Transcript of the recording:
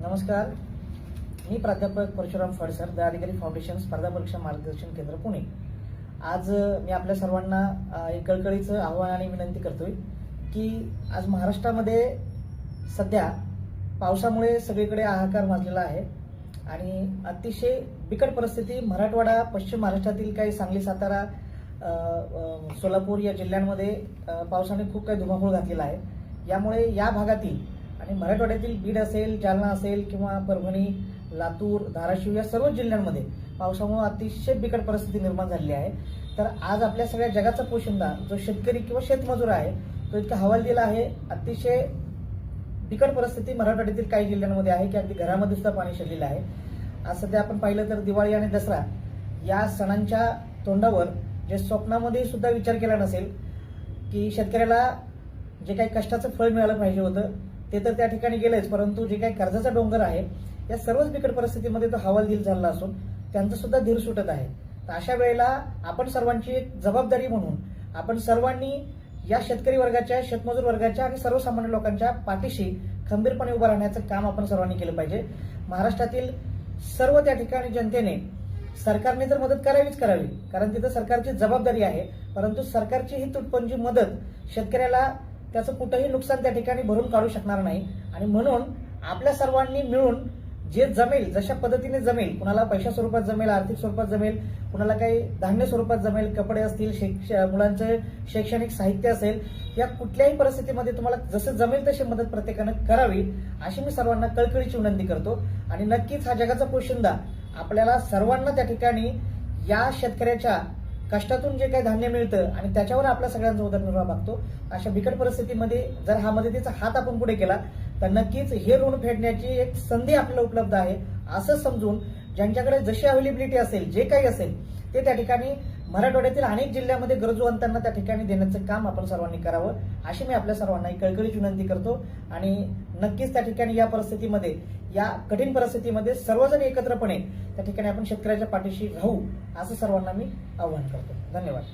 नमस्कार. मी प्राध्यापक परशुराम फडसर दयाधिकारी फाउंडेशन स्पर्धा परीक्षा मार्गदर्शन केंद्र पुणे. आज मी आपल्या सर्वांना एक कळकळीचं आव्हान आणि विनंती करतोय की आज महाराष्ट्रामध्ये सध्या पावसामुळे सगळीकडे हाहाकार माजलेला आहे आणि अतिशय बिकट परिस्थिती मराठवाडा पश्चिम महाराष्ट्रातील काही सांगली सातारा सोलापूर या जिल्ह्यांमध्ये पावसाने खूप काही धुमाकूळ घातलेला आहे. यामुळे या भागातील आणि मराठवाड्यातील बीड असेल जालना असेल किंवा परभणी लातूर धाराशिव या सर्व जिल्ह्यांमध्ये पावसामुळे अतिशय बिकट परिस्थिती निर्माण झालेली आहे. तर आज आपल्या सगळ्या जगाचा पोशिंदा जो शेतकरी किंवा शेतमजूर आहे तो इतका हवालदिल आहे. अतिशय बिकट परिस्थिती मराठवाड्यातील काही जिल्ह्यांमध्ये आहे की अगदी घरामध्ये सुद्धा पाणी शिरलेलं आहे. आज सध्या आपण पाहिलं तर दिवाळी आणि दसरा या सणांच्या तोंडावर जे स्वप्नामध्ये सुद्धा विचार केला नसेल की शेतकऱ्याला जे काही कष्टाचं फळ मिळालं पाहिजे होतं ते तर त्या ठिकाणी गेलेच परंतु जे काही कर्जाचा डोंगर आहे या सर्वच बिकट परिस्थितीमध्ये तो हवालदिल झाला असून त्यांचं सुद्धा धीर सुटत आहे. तर अशा वेळेला आपण सर्वांची एक जबाबदारी म्हणून आपण सर्वांनी या शेतकरी वर्गाच्या शेतमजूर वर्गाच्या आणि सर्वसामान्य लोकांच्या पाठीशी खंबीरपणे उभं राहण्याचं काम आपण सर्वांनी केलं पाहिजे. महाराष्ट्रातील सर्व त्या ठिकाणी जनतेने सरकारने तर मदत करावीच करावी कारण तिथं सरकारची जबाबदारी आहे परंतु सरकारची ही तुटपंजी मदत शेतकऱ्याला त्याचं कुठंही नुकसान त्या ठिकाणी भरून काढू शकणार नाही. आणि म्हणून आपल्या सर्वांनी मिळून जे जमेल जशा पद्धतीने जमेल कुणाला पैशा स्वरूपात जमेल आर्थिक स्वरूपात जमेल कुणाला काही धान्य स्वरूपात जमेल कपडे असतील शिक्ष मुलांचं शैक्षणिक साहित्य असेल या कुठल्याही परिस्थितीमध्ये तुम्हाला जसं जमेल तशी मदत प्रत्येकानं करावी अशी मी सर्वांना कळकळीची विनंती करतो. आणि नक्कीच हा जगाचा पोशिंदा आपल्याला सर्वांना त्या ठिकाणी या शेतकऱ्याच्या कष्टातून जे काही धान्य मिळतं आणि त्याच्यावर आपल्या सगळ्यांचा उदरनिर्वाह भागतो अशा बिकट परिस्थितीमध्ये जर हा मदतीचा हात आपण पुढे केला तर नक्कीच हे ऋण फेडण्याची एक संधी आपल्याला उपलब्ध आहे. असं समजून ज्यांच्याकडे जशी अवेलेबिलिटी असेल जे काही असेल ते त्या ठिकाणी मराठवाड्यातील अनेक जिल्ह्यामध्ये गरजूवंतांना त्या ठिकाणी देण्याचं काम आपण सर्वांनी करावं अशी मी आपल्या सर्वांना एक कळकळीची विनंती करतो. आणि नक्कीच त्या ठिकाणी या परिस्थितीमध्ये या कठीण परिस्थितीमध्ये सर्वजण एकत्रपणे त्या ठिकाणी आपण शेतकऱ्याच्या पाठीशी राहू असं सर्वांना मी आवाहन करतो. धन्यवाद.